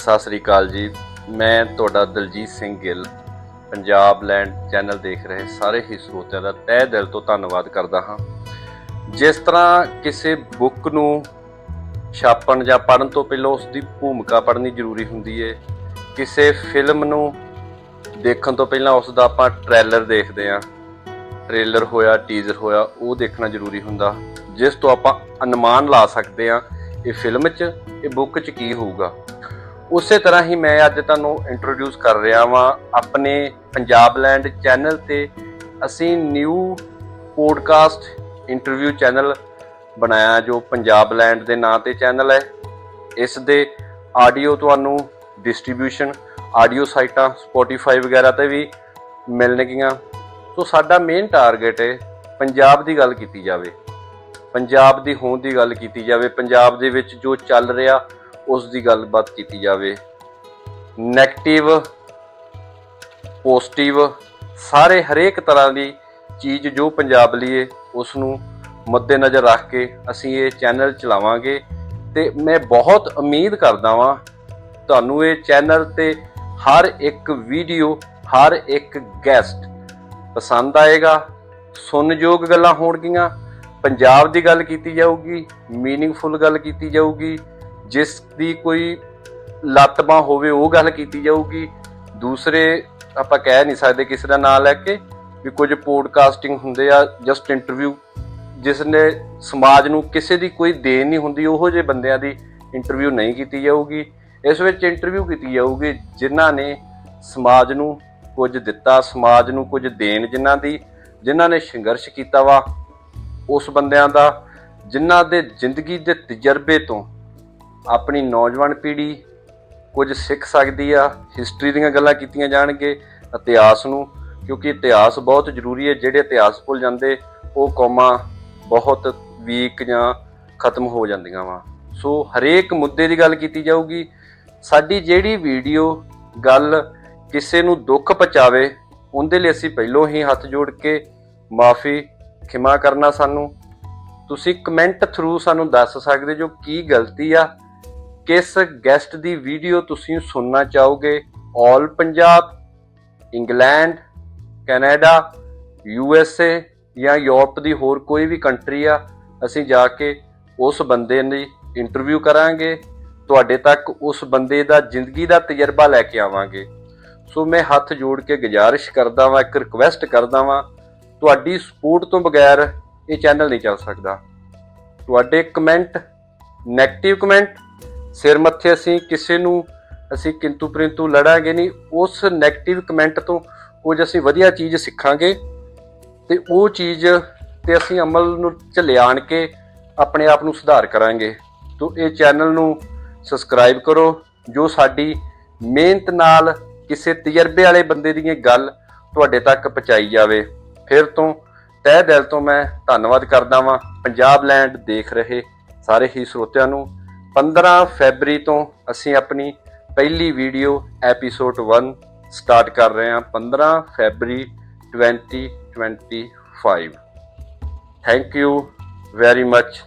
ਸਤਿ ਸ੍ਰੀ ਅਕਾਲ ਜੀ। ਮੈਂ ਤੁਹਾਡਾ ਦਲਜੀਤ ਸਿੰਘ ਗਿੱਲ, ਪੰਜਾਬ ਲੈਂਡ ਚੈਨਲ ਦੇਖ ਰਹੇ ਸਾਰੇ ਹੀ ਸਰੋਤਿਆਂ ਦਾ ਤਹਿ ਦਿਲ ਤੋਂ ਧੰਨਵਾਦ ਕਰਦਾ ਹਾਂ। ਜਿਸ ਤਰ੍ਹਾਂ ਕਿਸੇ ਬੁੱਕ ਨੂੰ ਛਾਪਣ ਜਾਂ ਪੜ੍ਹਨ ਤੋਂ ਪਹਿਲਾਂ ਉਸ ਦੀ ਭੂਮਿਕਾ ਪੜ੍ਹਨੀ ਜ਼ਰੂਰੀ ਹੁੰਦੀ ਹੈ ਕਿਸੇ ਫਿਲਮ ਨੂੰ ਦੇਖਣ ਤੋਂ ਪਹਿਲਾਂ ਉਸ ਦਾ ਆਪਾਂ ਟ੍ਰੇਲਰ ਦੇਖਦੇ ਹਾਂ, ਟ੍ਰੇਲਰ ਹੋਇਆ, ਟੀਜ਼ਰ ਹੋਇਆ, ਉਹ ਦੇਖਣਾ ਜ਼ਰੂਰੀ ਹੁੰਦਾ। ਜਿਸ ਤੋਂ ਆਪਾਂ ਅਨੁਮਾਨ ਲਾ ਸਕਦੇ ਹਾਂ, ਇਹ ਫਿਲਮ 'ਚ, ਇਹ ਬੁੱਕ 'ਚ ਕੀ ਹੋਊਗਾ। ਉਸੇ ਤਰ੍ਹਾਂ ਹੀ ਮੈਂ ਅੱਜ ਤੁਹਾਨੂੰ ਇੰਟਰੋਡਿਊਸ ਕਰ ਰਿਹਾ ਵਾਂ ਆਪਣੇ ਪੰਜਾਬ ਲੈਂਡ ਚੈਨਲ ਤੇ ਅਸੀਂ ਨਿਊ ਪੋਡਕਾਸਟ ਇੰਟਰਵਿਊ ਚੈਨਲ ਬਣਾਇਆ ਜੋ ਪੰਜਾਬ ਲੈਂਡ ਦੇ ਨਾਂ ਤੇ ਚੈਨਲ ਹੈ। ਇਸ ਦੇ ਆਡੀਓ ਤੁਹਾਨੂੰ ਡਿਸਟ੍ਰੀਬਿਊਸ਼ਨ ਆਡੀਓ ਸਾਈਟਾਂ Spotify ਵਗੈਰਾ ਤੇ ਵੀ ਮਿਲਣਗੀਆਂ। ਸੋ ਸਾਡਾ ਮੇਨ ਟਾਰਗੇਟ ਹੈ ਪੰਜਾਬ ਦੀ ਗੱਲ ਕੀਤੀ ਜਾਵੇ। ਪੰਜਾਬ ਦੀ ਹੋਂਦ ਦੀ ਗੱਲ ਕੀਤੀ ਜਾਵੇ। ਪੰਜਾਬ ਦੇ ਵਿੱਚ ਜੋ ਚੱਲ ਰਿਹਾ ਉਸ ਦੀ ਗੱਲਬਾਤ ਕੀਤੀ ਜਾਵੇ। 네ਗੇਟਿਵ ਪੋਜ਼ਿਟਿਵ ਸਾਰੇ ਹਰੇਕ ਤਰ੍ਹਾਂ ਦੀ ਚੀਜ਼ ਜੋ ਪੰਜਾਬ ਲਈ ਹੈ, ਉਸ ਨੂੰ ਮੱਦੇਨਜ਼ਰ ਰੱਖ ਕੇ ਅਸੀਂ ਇਹ ਚੈਨਲ ਚਲਾਵਾਂਗੇ ਤੇ ਮੈਂ ਬਹੁਤ ਉਮੀਦ ਕਰਦਾ ਵਾਂ ਤੁਹਾਨੂੰ ਇਹ ਚੈਨਲ ਤੇ ਹਰ ਇੱਕ ਵੀਡੀਓ ਹਰ ਇੱਕ ਗੈਸਟ ਪਸੰਦ ਆਏਗਾ। ਸੁਣਨਯੋਗ ਗੱਲਾਂ ਹੋਣਗੀਆਂ, ਪੰਜਾਬ ਦੀ ਗੱਲ ਕੀਤੀ ਜਾਊਗੀ ਮੀਨਿੰਗਫੁਲ ਗੱਲ ਕੀਤੀ ਜਾਊਗੀ ਜਿਸ ਦੀ ਕੋਈ ਲੱਤਬਾਂ ਹੋਵੇ, ਉਹ ਗੱਲ ਕੀਤੀ ਜਾਊਗੀ। ਦੂਸਰੇ ਆਪਾਂ ਕਹਿ ਨਹੀਂ ਸਕਦੇ ਕਿਸੇ ਦਾ ਨਾਮ ਲੈ ਕੇ ਵੀ ਕੁਝ ਪੋਡਕਾਸਟਿੰਗ ਹੁੰਦੇ ਆ ਜਸਟ ਇੰਟਰਵਿਊ ਜਿਸ ਨੇ ਸਮਾਜ ਨੂੰ ਕਿਸੇ ਦੀ ਕੋਈ ਦੇਣ ਨਹੀਂ ਹੁੰਦੀ, ਉਹੋ ਜਿਹੇ ਬੰਦਿਆਂ ਦੀ ਇੰਟਰਵਿਊ ਨਹੀਂ ਕੀਤੀ ਜਾਊਗੀ। ਇਸ ਵਿੱਚ ਇੰਟਰਵਿਊ ਕੀਤੀ ਜਾਊਗੀ ਜਿਨ੍ਹਾਂ ਨੇ ਸਮਾਜ ਨੂੰ ਕੁਝ ਦਿੱਤਾ, ਸਮਾਜ ਨੂੰ ਕੁਝ ਦੇਣ ਜਿਨ੍ਹਾਂ ਦੀ, ਜਿਨ੍ਹਾਂ ਨੇ ਸੰਘਰਸ਼ ਕੀਤਾ ਵਾ। ਉਸ ਬੰਦਿਆਂ ਦਾ, ਜਿਨ੍ਹਾਂ ਦੇ ਜ਼ਿੰਦਗੀ ਦੇ ਤਜਰਬੇ ਤੋਂ ਆਪਣੀ ਨੌਜਵਾਨ ਪੀੜ੍ਹੀ ਕੁਝ ਸਿੱਖ ਸਕਦੀ ਆ ਹਿਸਟਰੀ ਦੀਆਂ ਗੱਲਾਂ ਕੀਤੀਆਂ ਜਾਣਗੇ, ਇਤਿਹਾਸ ਨੂੰ, ਕਿਉਂਕਿ ਇਤਿਹਾਸ ਬਹੁਤ ਜ਼ਰੂਰੀ ਹੈ, ਜਿਹੜੇ ਇਤਿਹਾਸ ਭੁੱਲ ਜਾਂਦੇ, ਉਹ ਕੌਮਾਂ ਬਹੁਤ ਵੀਕ ਜਾਂ ਖਤਮ ਹੋ ਜਾਂਦੀਆਂ ਵਾ। ਸੋ ਹਰੇਕ ਮੁੱਦੇ ਦੀ ਗੱਲ ਕੀਤੀ ਜਾਊਗੀ, ਸਾਡੀ ਜਿਹੜੀ ਵੀਡੀਓ ਗੱਲ ਕਿਸੇ ਨੂੰ ਦੁੱਖ ਪਹੁੰਚਾਵੇ, ਉਹਦੇ ਲਈ ਅਸੀਂ ਪਹਿਲੋਂ ਹੀ ਹੱਥ ਜੋੜ ਕੇ ਮਾਫੀ, ਖਿਮਾ ਕਰਨਾ ਸਾਨੂੰ। ਤੁਸੀਂ ਕਮੈਂਟ ਥਰੂ ਸਾਨੂੰ ਦੱਸ ਸਕਦੇ ਜੋ ਕੀ ਗਲਤੀ ਆ ਕਿਸ ਗੈਸਟ ਦੀ ਵੀਡੀਓ ਤੁਸੀਂ ਸੁਣਨਾ ਚਾਹੋਗੇ? 올 Punjab England Canada U S A ਜਾਂ ਯੂਰਪ ਦੀ ਹੋਰ ਕੋਈ ਵੀ ਕੰਟਰੀ ਆ, ਅਸੀਂ ਜਾ ਕੇ ਉਸ ਬੰਦੇ ਦੀ ਇੰਟਰਵਿਊ ਕਰਾਂਗੇ। ਤੁਹਾਡੇ ਤੱਕ ਉਸ ਬੰਦੇ ਦਾ ਜ਼ਿੰਦਗੀ ਦਾ ਤਜਰਬਾ ਲੈ ਕੇ ਆਵਾਂਗੇ। ਸੋ ਮੈਂ ਹੱਥ ਜੋੜ ਕੇ ਗੁਜ਼ਾਰਿਸ਼ ਕਰਦਾ ਵਾਂ, ਇੱਕ ਰਿਕਵੈਸਟ ਕਰਦਾ ਵਾਂ, ਤੁਹਾਡੀ ਸਪੋਰਟ ਤੋਂ ਬਗੈਰ ਇਹ ਚੈਨਲ ਨਹੀਂ ਚੱਲ ਸਕਦਾ। ਤੁਹਾਡੇ ਕਮੈਂਟ 네ਗੇਟਿਵ ਕਮੈਂਟ ਸਿਰ ਮੱਥੇ ਅਸੀਂ ਕਿਸੇ ਨੂੰ, ਅਸੀਂ ਕਿੰਤੂ ਪਰੰਤੂ ਲੜਾਂਗੇ ਨਹੀਂ। ਉਸ 네ਗੇਟਿਵ ਕਮੈਂਟ ਤੋਂ ਕੁਝ ਅਸੀਂ ਵਧੀਆ ਚੀਜ਼ ਸਿੱਖਾਂਗੇ ਤੇ ਉਹ ਚੀਜ਼ ਤੇ ਅਸੀਂ ਅਮਲ ਨੂੰ ਚ ਆਣ ਕੇ ਆਪਣੇ ਆਪ ਨੂੰ ਸੁਧਾਰ ਕਰਾਂਗੇ। ਤੋ ਇਹ ਚੈਨਲ ਨੂੰ ਸਬਸਕ੍ਰਾਈਬ ਕਰੋ, ਜੋ ਸਾਡੀ ਮਿਹਨਤ ਨਾਲ ਕਿਸੇ ਤਜਰਬੇ ਵਾਲੇ ਬੰਦੇ ਦੀ ਗੱਲ ਤੁਹਾਡੇ ਤੱਕ ਪਹੁੰਚਾਈ ਜਾਵੇ। ਫਿਰ ਤੋਂ ਤਹਿ ਦਿਲ ਤੋਂ ਮੈਂ ਧੰਨਵਾਦ ਕਰਦਾ ਵਾਂ। ਪੰਜਾਬ ਲੈਂਡ ਦੇਖ ਰਹੇ ਸਾਰੇ ਹੀ ਸਰੋਤਿਆਂ ਨੂੰ। 15 ਫੈਬਰੀ ਤੋਂ ਅਸੀਂ ਆਪਣੀ ਪਹਿਲੀ ਵੀਡੀਓ ਐਪੀਸੋਡ 1 ਸਟਾਰਟ ਕਰ ਰਹੇ ਹਾਂ 15 February 2025 thank you very much